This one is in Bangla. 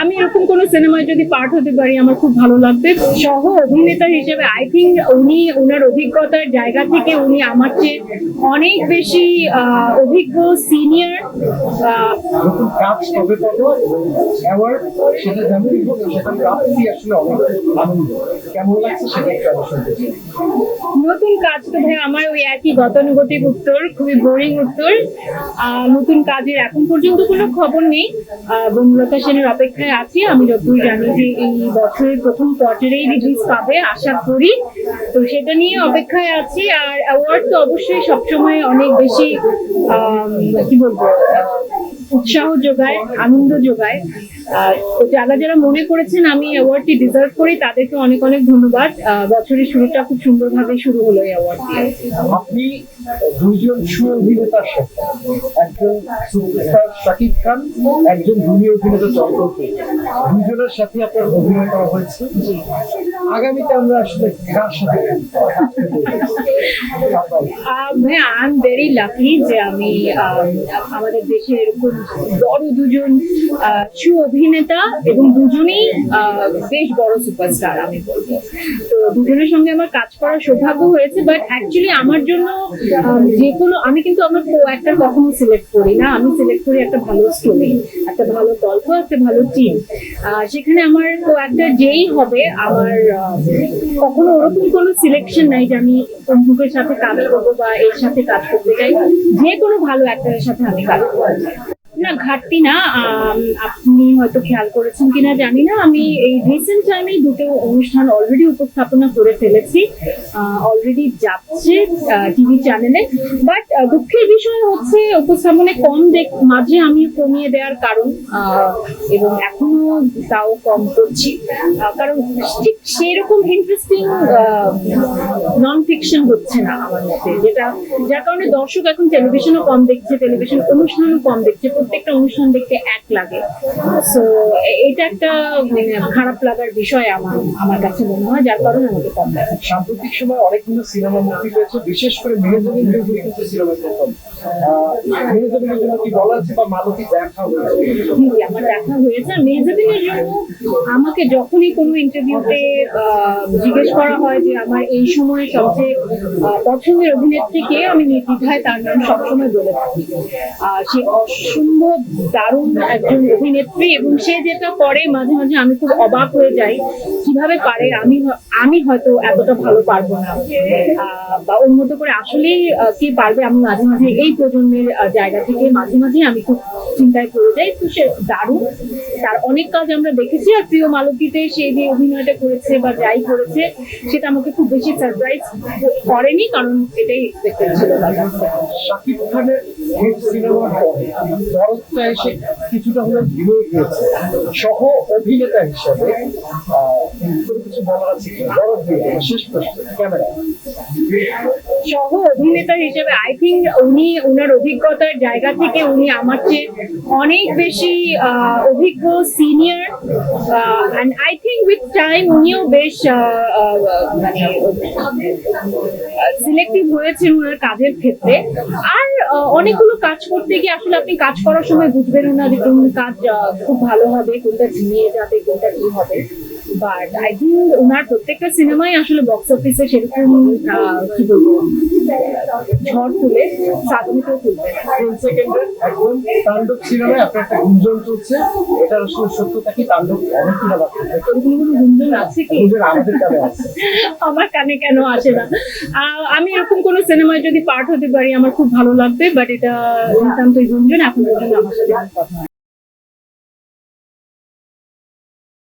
আমি এরকম কোন সিনেমায় যদি পার্ট হতে পারি আমার খুব ভালো লাগবে। সহ অভিনেতা হিসেবে আই থিঙ্ক উনি ওনার অভিজ্ঞতার জায়গা থেকে উনি আমার চেয়ে অনেক বেশি অভিজ্ঞ সিনিয়র নতুন কাজ তো ভাই আমার ওই একই গতানুগতিক উত্তর খুবই বোরিং উত্তর। নতুন কাজের এখন পর্যন্ত কোনো খবর নেই। বনলতা সেনের অপেক্ষায় আছি। আমি যতদূর জানি যে এই বছরের প্রথম কোয়ার্টারেই রিলিজ পাবে, আশা করি। তো সেটা নিয়ে অপেক্ষায় আছি। আর অ্যাওয়ার্ড তো অবশ্যই সবসময় অনেক বেশি কি বলব, উৎসাহ যোগায়, আনন্দ যোগায়। আর যারা যারা মনে করেছেন আমি অ্যাওয়ার্ডটি ডিজার্ভ করি তাদেরকে অনেক অনেক ধন্যবাদ। বছরের শুরুটা খুব সুন্দরভাবে শুরু হলো এই অ্যাওয়ার্ড দিয়ে আপনি দুইজন সু অভিনেতার সাথে একজন সুপারস্টার শাকিব খান একজন অভিনেতা দুজনের সাথে আপনার অভিনয় করা হয়েছে। আগামীতে আমরা আসলে কার সাথে আই এম ভেরি লাকি যে আমি আমাদের দেশে এরকম বড় দুজন সু অভিনেতা এবং দুজনেই বেশ বড় সুপারস্টার, আমি বলব। তো দুজনের সঙ্গে আমার কাজ করার সৌভাগ্য হয়েছে বাট অ্যাকচুয়ালি আমার জন্য যে কোনো, আমি কিন্তু আমার কো অ্যাক্টার কখনো সিলেক্ট করি না। আমি সিলেক্ট করি একটা ভালো স্টোরি একটা ভালো গল্প, একটা ভালো টিম সেখানে আমার কো অ্যাক্টার যেই হবে, আমার কখনো ওরকম কোনো সিলেকশন নাই যে আমি অমুকের সাথে কাজ করব বা এর সাথে কাজ করতে চাই। যে কোনো ভালো অ্যাক্টরের সাথে আমি কাজ করতে চাই। না, ঘাটতি না আপনি হয়তো খেয়াল করেছেন কিনা জানি না। আমি এই রিসেন্ট টাইমে দুটো অনুষ্ঠান অলরেডি উপস্থাপনা করে ফেলেছি। অলরেডি যাচ্ছে টিভি চ্যানেলে বাট দুঃখের বিষয় হচ্ছে, উপস্থাপনে কম দেখ, মাঝে আমি কমিয়ে দেওয়ার কারণ এবং এখনও তাও কম করছি। কারণ ঠিক সেরকম ইন্টারেস্টিং নন ফিকশন হচ্ছে না আমার মতে। যেটা, যার কারণে দর্শক এখন টেলিভিশনও কম দেখছে টেলিভিশন অনুষ্ঠানও কম দেখছে। প্রত্যেকটা অনুষ্ঠান দেখতে এক লাগে। সো এটা একটা মানে খারাপ লাগার বিষয় আমার আমার কাছে মনে হয় যার কারণে আমাকে কম লাগে। সাম্প্রতিক সময় অনেকগুলো সিনেমা মুক্তি পেয়েছে বিশেষ করে মেহেজাবিন সিনেমা প্রথম। মেহেজাবিনের জন্য কি বলা আছে বা মালতী দেখা হয়েছে? আমার দেখা হয়েছে। জন্য আমাকে যখনই কোনো ইন্টারভিউতে জিজ্ঞেস করা হয় যে আমার এই সময় সবচেয়ে পছন্দের অভিনেত্রীকে আমি নির্দ্বিধায় তার নাম সবসময় বলে থাকি। সে অসম্ভব দারুণ একজন অভিনেত্রী এবং সে যেটা করে মাঝে মাঝে আমি খুব অবাক হয়ে যাই, কীভাবে পারে আমি আমি হয়তো এতটা ভালো পারব না। বা মতো করে আসলেই কে পারবে আমি মাঝে মাঝে এই প্রজন্মের জায়গা থেকে মাঝে মাঝে আমি খুব চিন্তায় পড়ে যায় তো সে দারুণ। তার অনেক কাজ আমরা দেখেছি আর প্রিয় মালতীতে সে যে অভিনয়টা করেছে বা যাই করেছে সেটা আমাকে খুব বেশি সারপ্রাইজ করেনি কারণ এটাই এক্সপেক্টেড ছিল তার কাছ থেকে। শাকিব খানের হিট সিনেমার পরে শরৎটা এসে কিছুটা হলেও ধীরে গিয়েছে। সহ অভিনেতা হিসাবে কিছু বলার আছে কি? শেষ প্রশ্ন ক্যামেরা। সহ অভিনেতা হিসেবে আই থিঙ্ক উনি ওনার অভিজ্ঞতার জায়গা থেকে উনি আমার চেয়ে অনেক বেশি অভিজ্ঞ senior and I think with time উনিও বেশ মানে সিলেক্টিভ হয়েছেন ওনার কাজের ক্ষেত্রে। আর অনেকগুলো কাজ করতে গিয়ে আসলে আপনি কাজ করার সময় বুঝবেন না যে কোন কাজ খুব ভালো হবে, কোনটা নিয়ে যাবে, কোনটা কি হবে। বাট আই থিঙ্ক ওনার প্রত্যেকটা সিনেমাই আসলে বক্স অফিসে সেরকম কি বলব ঝড় তুলে সাধনিতেও তুলবে তাণ্ডব সিনেমায় আপনার একটা গুঞ্জন চলছে আসলে সত্যতা কি তাণ্ডব অনেক কিনা কোনো গুঞ্জন আছে কি? আমাদের কাছে আছে। আমার কানে কেন আসে না? আমি এরকম কোনো সিনেমায় যদি পার্ট হতে পারি আমার খুব ভালো লাগবে বাট এটা নিতান্তই গুঞ্জন এখন আমার সাথে কথা।